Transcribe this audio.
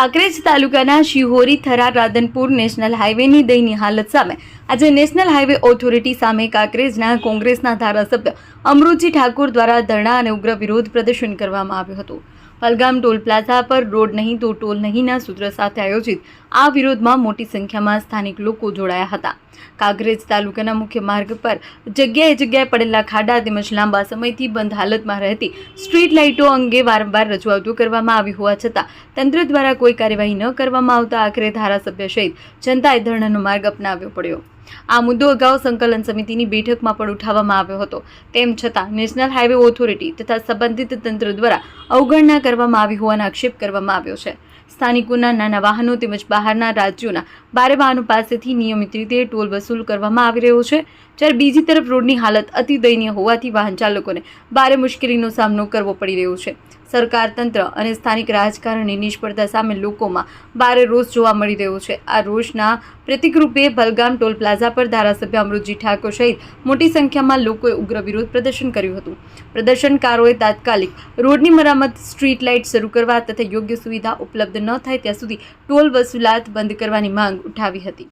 કાંકરેજ તાલુકાના શિહોરી થરા રાધનપુર નેશનલ હાઈવેની દયની હાલત સામે આજે નેશનલ હાઈવે ઓથોરિટી સામે કાંકરેજના કોંગ્રેસના ધારાસભ્ય અમૃતજી ઠાકોર દ્વારા ધરણા અને ઉગ્ર વિરોધ પ્રદર્શન કરવામાં આવ્યું હતું. પલગામ ટોલ પ્લાઝા પર રોડ નહીં તો ટોલ નહીંના સૂત્ર સાથે આયોજિત આ વિરોધમાં મોટી સંખ્યામાં સ્થાનિક લોકો જોડાયા હતા. કાંકરેજ તાલુકાના મુખ્ય માર્ગ પર જગ્યાએ જગ્યાએ પડેલા ખાડા તેમજ લાંબા સમયથી બંધ હાલતમાં રહેતી સ્ટ્રીટ લાઇટો અંગે વારંવાર રજૂઆતો કરવામાં આવી હોવા છતાં તંત્ર દ્વારા કોઈ કાર્યવાહી ન કરવામાં આવતા આખરે ધારાસભ્ય સહિત જનતાએ ધરણાનો માર્ગ અપનાવ્યો પડ્યો. આ મુદ્દો અગાઉ સંકલન સમિતિની બેઠકમાં પણ ઉઠાવવામાં આવ્યો હતો. તેમ છતાં નેશનલ હાઈવે ઓથોરિટી તથા સંબંધિત તંત્ર દ્વારા અવગણના કરવામાં આવી હોવાનો આક્ષેપ કરવામાં આવ્યો છે. સ્થાનિકોના નાના વાહનો તેમજ બહારના રાજ્યોના ભારે વાહનો પાસેથી નિયમિત રીતે ટોલ વસૂલ કરવામાં આવી રહ્યો છે. જ્યારે બીજી તરફ રોડની હાલત અતિ દયનીય હોવાથી વાહન ચાલકોને ભારે મુશ્કેલીનો સામનો કરવો પડી રહ્યો છે. સરકાર, તંત્ર અને સ્થાનિક રાજકારણની નિષ્ફળતા સામે લોકોમાં ભારે રોષ જોવા મળી રહ્યો છે. આ રોષના પ્રતિકરૂપે બલગામ ટોલ પ્લાઝા પર ધારાસભ્ય અમૃતજી ઠાકોર સહિત મોટી સંખ્યામાં લોકોએ ઉગ્ર વિરોધ પ્રદર્શન કર્યું હતું. પ્રદર્શનકારોએ તાત્કાલિક રોડની મરામત, સ્ટ્રીટ લાઇટ શરૂ કરવા તથા યોગ્ય સુવિધા ઉપલબ્ધ ન થાય ત્યાં સુધી ટોલ વસૂલાત બંધ કરવાની માંગ ઉઠાવી હતી.